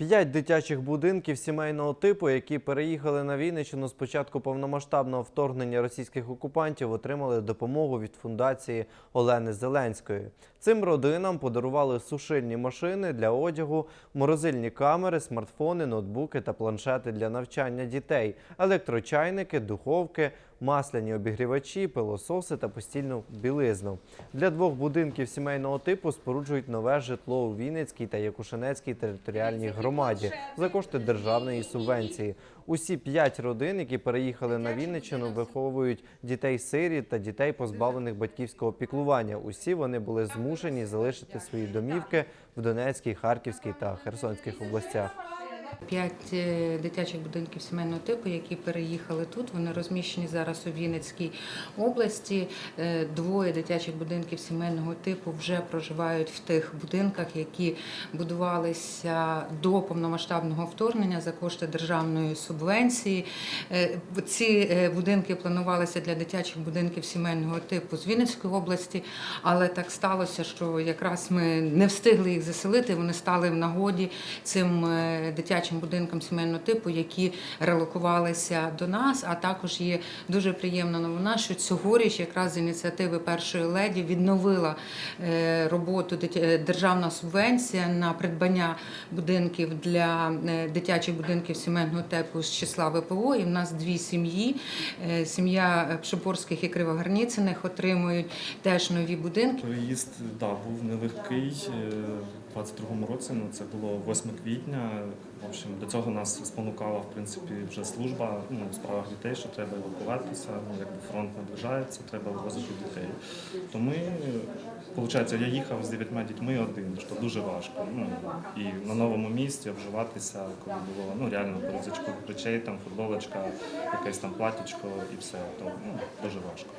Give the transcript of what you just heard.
П'ять дитячих будинків сімейного типу, які переїхали на Вінниччину з початку повномасштабного вторгнення російських окупантів, отримали допомогу від фундації Олени Зеленської. Цим родинам подарували сушильні машини для одягу, морозильні камери, смартфони, ноутбуки та планшети для навчання дітей, електрочайники, духовки, масляні обігрівачі, пилососи та постільну білизну. Для двох будинків сімейного типу споруджують нове житло у Вінницькій та Якушинецькій територіальній громаді за кошти державної субвенції. Усі п'ять родин, які переїхали на Вінниччину, виховують дітей-сиріт та дітей, позбавлених батьківського піклування. Усі вони були змушені залишити свої домівки в Донецькій, Харківській та Херсонських областях. П'ять е, дитячих будинків сімейного типу, які переїхали тут. Вони розміщені зараз у Вінницькій області. Е, Двоє дитячих будинків сімейного типу вже проживають в тих будинках, які будувалися до повномасштабного вторгнення за кошти державної субвенції. Е, Ці будинки планувалися для дитячих будинків сімейного типу з Вінницької області, але так сталося, що якраз ми не встигли їх заселити. Вони стали в нагоді цим е, дитячим будинкам сімейного типу, які релокувалися до нас. А також є дуже приємна новина, що цьогоріч, якраз з ініціативи першої леді, відновила е, роботу е, державна субвенція на придбання будинків для е, дитячих будинків сімейного типу з числа ВПО. І в нас дві сім'ї. Сім'я Пшепорських і Кривогарніциних отримують теж нові будинки. Переїзд да, був нелегкий. У 22-му році ну, це було 8 квітня. Общем, до цього нас спонукала в принципі вже служба ну, у справах дітей, що треба евакуватися. Ну, якби фронт наближається, треба вивозити дітей. То ми, виходить, я їхав з дев'ятьма дітьми один, що дуже важко. Ну, і на новому місці обживатися, коли було ну, реально перезичку речей, там футболочка, якесь там платічко і все. То ну, дуже важко.